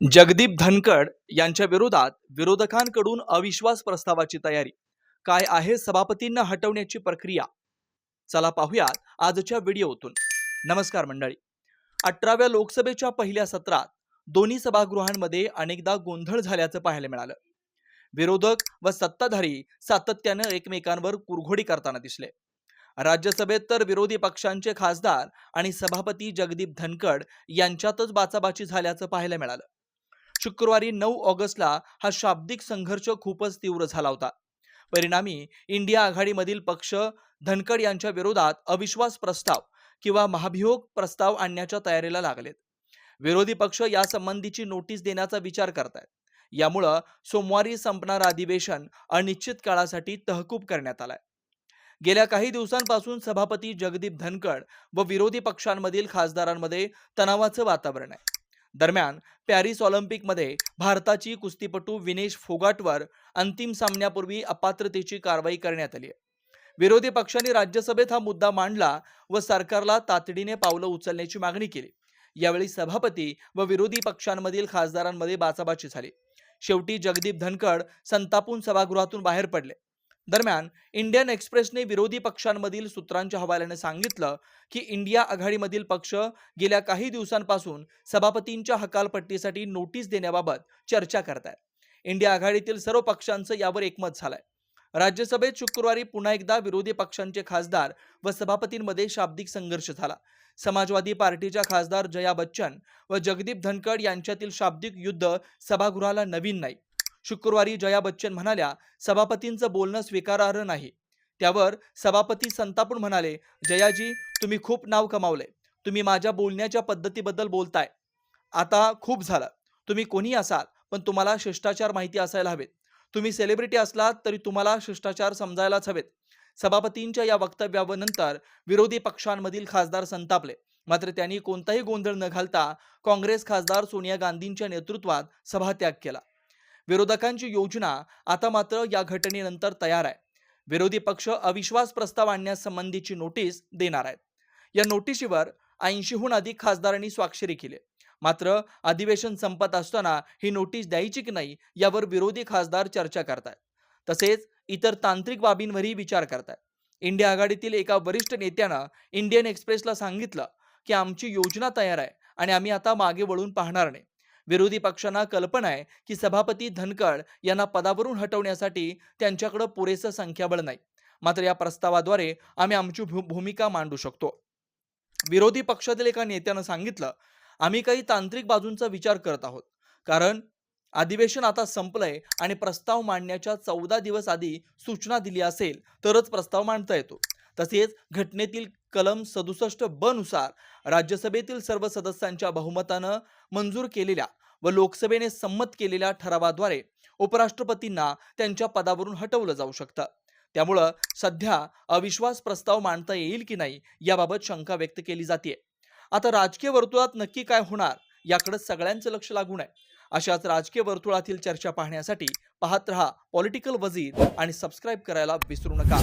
जगदीप धनकड यांच्या विरोधात विरोधकांकडून अविश्वास प्रस्तावाची तयारी. काय आहे सभापतींना हटवण्याची प्रक्रिया? चला पाहूयात आजच्या व्हिडिओतून. नमस्कार मंडळी. अठराव्या लोकसभेच्या पहिल्या सत्रात दोन्ही सभागृहांमध्ये अनेकदा गोंधळ झाल्याचं पाहायला मिळालं. विरोधक व सत्ताधारी सातत्यानं एकमेकांवर कुरघोडी करताना दिसले. राज्यसभेत तर विरोधी पक्षांचे खासदार आणि सभापती जगदीप धनकड यांच्यातच बाचाबाची झाल्याचं पाहायला मिळालं. शुक्रवारी नऊ ऑगस्टला हा शाब्दिक संघर्ष खूपच तीव्र झाला होता. परिणामी इंडिया आघाडीमधील पक्ष धनकड यांच्या विरोधात अविश्वास प्रस्ताव किंवा महाभियोग प्रस्ताव आणण्याच्या तयारीला लागलेत. विरोधी पक्ष यासंबंधीची नोटीस देण्याचा विचार करतायत. यामुळं सोमवारी संपणारं अधिवेशन अनिश्चित काळासाठी तहकूब करण्यात आलाय. गेल्या काही दिवसांपासून सभापती जगदीप धनकड व विरोधी पक्षांमधील खासदारांमध्ये तणावाचं वातावरण आहे. दरम्यान पॅरिस ऑलिम्पिकमध्ये भारताची कुस्तीपटू विनेश फोगाटवर अंतिम सामन्यापूर्वी अपात्रतेची कारवाई करण्यात आली आहे. विरोधी पक्षांनी राज्यसभेत हा मुद्दा मांडला व सरकारला तातडीने पावलं उचलण्याची मागणी केली. यावेळी सभापती व विरोधी पक्षांमधील खासदारांमध्ये बाचाबाची झाली. शेवटी जगदीप धनकड संतापून सभागृहातून बाहेर पडले. दरम्यान इंडियन एक्सप्रेसने विरोधी पक्षांमधील सूत्रांच्या हवाल्याने सांगितलं की इंडिया आघाडीमधील पक्ष गेल्या काही दिवसांपासून सभापतींच्या हकालपट्टीसाठी नोटीस देण्याबाबत चर्चा करत आहेत इंडिया आघाडीतील सर्व पक्षांचं यावर एकमत झालंय. राज्यसभेत शुक्रवारी पुन्हा एकदा विरोधी पक्षांचे खासदार व सभापतींमध्ये शाब्दिक संघर्ष झाला. समाजवादी पार्टीच्या खासदार जया बच्चन व जगदीप धनकड यांच्यातील शाब्दिक युद्ध सभागृहाला नवीन नाही. शुक्रवारी जया बच्चन म्हणाल्या सभापतींचं बोलणं स्वीकारार्ह नाही. त्यावर सभापती संतापून म्हणाले जयाजी तुम्ही खूप नाव कमावलंय तुम्ही माझ्या बोलण्याच्या पद्धतीबद्दल बोलताय. आता खूप झालं. तुम्ही कोणी असाल पण तुम्हाला शिष्टाचार माहिती असायला हवेत. तुम्ही सेलिब्रिटी असलात तरी तुम्हाला शिष्टाचार समजायलाच हवेत. सभापतींच्या या वक्तव्यानंतर विरोधी पक्षांमधील खासदार संतापले. मात्र त्यांनी कोणताही गोंधळ न घालता काँग्रेस खासदार सोनिया गांधींच्या नेतृत्वात सभात्याग केला. विरोधकांची योजना आता मात्र या घटनेनंतर तयार आहे. विरोधी पक्ष अविश्वास प्रस्ताव आणण्यासंबंधीची नोटीस देणार आहेत. या नोटिशीवर ऐंशीहून अधिक खासदारांनी स्वाक्षरी केली. मात्र अधिवेशन संपत असताना ही नोटीस द्यायची की नाही यावर विरोधी खासदार चर्चा करतायत. तसेच इतर तांत्रिक बाबींवरही विचार करतायत. इंडिया आघाडीतील एका वरिष्ठ नेत्यानं इंडियन एक्सप्रेसला सांगितलं की आमची योजना तयार आहे आणि आम्ही आता मागे वळून पाहणार नाही. विरोधी पक्षांना कल्पना आहे की सभापती धनकड यांना पदावरून हटवण्यासाठी त्यांच्याकडे पुरेसं संख्याबळ नाही. मात्र या प्रस्तावाद्वारे आम्ही आमची भू- भूमिका मांडू शकतो. विरोधी पक्षातील एका नेत्यानं सांगितलं आम्ही काही तांत्रिक बाजूंचा विचार करत आहोत. कारण अधिवेशन आता संपलंय आणि प्रस्ताव मांडण्याच्या चौदा दिवस आधी सूचना दिली असेल तरच प्रस्ताव मांडता येतो. तसेच घटनेतील कलम सदुसष्ट ब नुसार राज्यसभेतील सर्व सदस्यांच्या बहुमतानं मंजूर केलेल्या व लोकसभेने संमत केलेल्या ठरावाद्वारे उपराष्ट्रपतींना त्यांच्या पदावरून हटवलं जाऊ शकतं. त्यामुळं सध्या अविश्वास प्रस्ताव मांडता येईल की नाही याबाबत शंका व्यक्त केली जाते आता राजकीय वर्तुळात नक्की काय होणार याकडे सगळ्यांचं लक्ष लागून आहे. अशाच राजकीय वर्तुळातील चर्चा पाहण्यासाठी पाहत रहा पॉलिटिकल वजीर आणि सबस्क्राईब करायला विसरू नका.